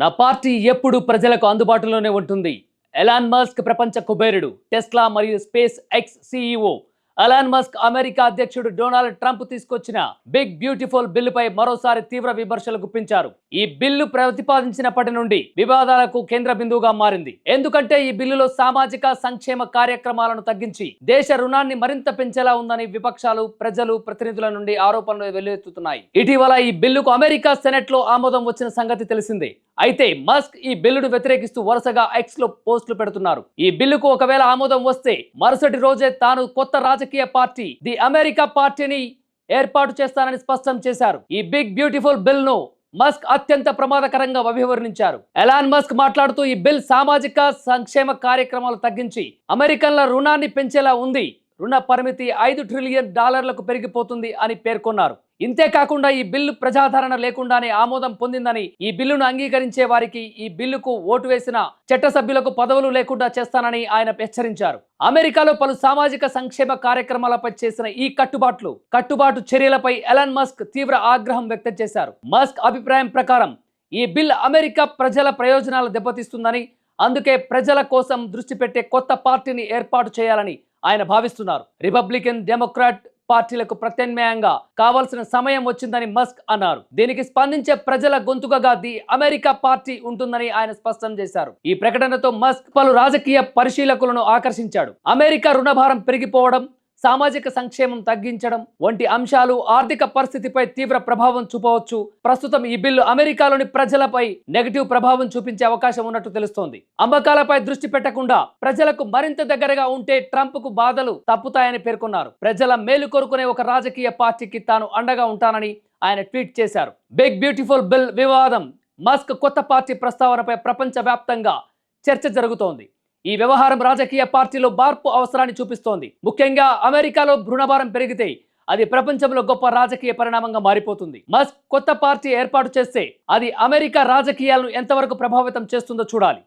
నా పార్టీ ఎప్పుడు ప్రజలకు అందుబాటులోనే ఉంటుంది. ఎలాన్ మస్క్ ప్రపంచ కుబేరుడు టెస్లా మరియు SpaceX CEO Elon Musk America అధ్యక్షుడు డొనాల్డ్ ట్రంప్ తీసుకొచ్చిన బిగ్ బ్యూటిఫుల్ బిల్లుపై మరోసారి తీవ్ర విమర్శలు గుప్పించారు. ఈ బిల్లు ప్రతిపాదించినప్పటి నుండి వివాదాలకు కేంద్ర బిందువుగా మారింది. ఎందుకంటే ఈ బిల్లులో సామాజిక సంక్షేమ కార్యక్రమాలను తగ్గించి దేశ రుణాన్ని మరింత పెంచేలా ఉందని విపక్షాలు ప్రజలు ప్రతినిధుల నుండి ఆరోపణలు వెల్లువెత్తుతున్నాయి. ఇటీవల ఈ బిల్లుకు అమెరికా సెనెట్లో ఆమోదం వచ్చిన సంగతి తెలిసిందే. అయితే మస్క్ ఈ బిల్లును వ్యతిరేకిస్తూ వరుసగా ఎక్స్లో పోస్టులు పెడుతున్నారు. ఈ బిల్లుకు ఒకవేళ ఆమోదం వస్తే మరుసటి రోజే తాను కొత్త రాజకీయ పార్టీ ది అమెరికా పార్టీని ఏర్పాటు చేస్తానని స్పష్టం చేశారు. ఈ బిగ్ బ్యూటిఫుల్ బిల్ను మస్క్ అత్యంత ప్రమాదకరంగా అభివర్ణించారు. ఎలాన్ మస్క్ మాట్లాడుతూ ఈ బిల్ సామాజిక సంక్షేమ కార్యక్రమాలు తగ్గించి అమెరికన్ల రుణాన్ని పెంచేలా ఉంది. రుణ పరిమితి ఐదు ట్రిలియన్ డాలర్లకు పెరిగిపోతుంది అని పేర్కొన్నారు. ఇంతే కాకుండా ఈ బిల్లు ప్రజాదరణ లేకుండానే ఆమోదం పొందిందని ఈ బిల్లును అంగీకరించే వారికి ఈ బిల్లుకు ఓటు వేసిన చట్టసభ్యులకు పదవులు లేకుండా చేస్తానని ఆయన హెచ్చరించారు. అమెరికాలో పలు సామాజిక సంక్షేమ కార్యక్రమాలపై చేసిన ఈ కట్టుబాట్లు కట్టుబాటు చర్యలపై ఎలన్ మస్క్ తీవ్ర ఆగ్రహం వ్యక్తం చేశారు. మస్క్ అభిప్రాయం ప్రకారం ఈ బిల్ అమెరికా ప్రజల ప్రయోజనాలు దెబ్బతీస్తుందని అందుకే ప్రజల కోసం దృష్టి పెట్టే కొత్త పార్టీని ఏర్పాటు చేయాలని ఆయన భావిస్తున్నారు. రిపబ్లికన్ డెమోక్రాట్ పార్టీలకు ప్రత్యామ్నాయంగా కావాల్సిన సమయం వచ్చిందని మస్క్ అన్నారు. దీనికి స్పందించే ప్రజల గొంతుకగా ది అమెరికా పార్టీ ఉంటుందని ఆయన స్పష్టం చేశారు. ఈ ప్రకటనతో మస్క్ పలు రాజకీయ పరిశీలకులను ఆకర్షించాడు. అమెరికా రుణభారం పెరిగిపోవడం సామాజిక సంక్షేమం తగ్గించడం వంటి అంశాలు ఆర్థిక పరిస్థితిపై తీవ్ర ప్రభావం చూపవచ్చు. ప్రస్తుతం ఈ బిల్లు అమెరికాలోని ప్రజలపై నెగటివ్ ప్రభావం చూపించే అవకాశం ఉన్నట్టు తెలుస్తోంది. అమ్మకాలపై దృష్టి పెట్టకుండా ప్రజలకు మరింత దగ్గరగా ఉంటే ట్రంప్కు బాధలు తప్పుతాయని పేర్కొన్నారు. ప్రజల మేలు కోరుకునే ఒక రాజకీయ పార్టీకి తాను అండగా ఉంటానని ఆయన ట్వీట్ చేశారు. బిగ్ బ్యూటిఫుల్ బిల్ వివాదం మస్క్ కొత్త పార్టీ ప్రస్తావనపై ప్రపంచవ్యాప్తంగా చర్చ జరుగుతోంది. ఈ వ్యవహారం రాజకీయ పార్టీలో మార్పు అవసరాన్ని చూపిస్తోంది. ముఖ్యంగా అమెరికాలో భృణభారం పెరిగితే అది ప్రపంచంలో గొప్ప రాజకీయ పరిణామంగా మారిపోతుంది. మస్క్ కొత్త పార్టీ ఏర్పాటు చేస్తే అది అమెరికా రాజకీయాలను ఎంతవరకు ప్రభావితం చేస్తుందో చూడాలి.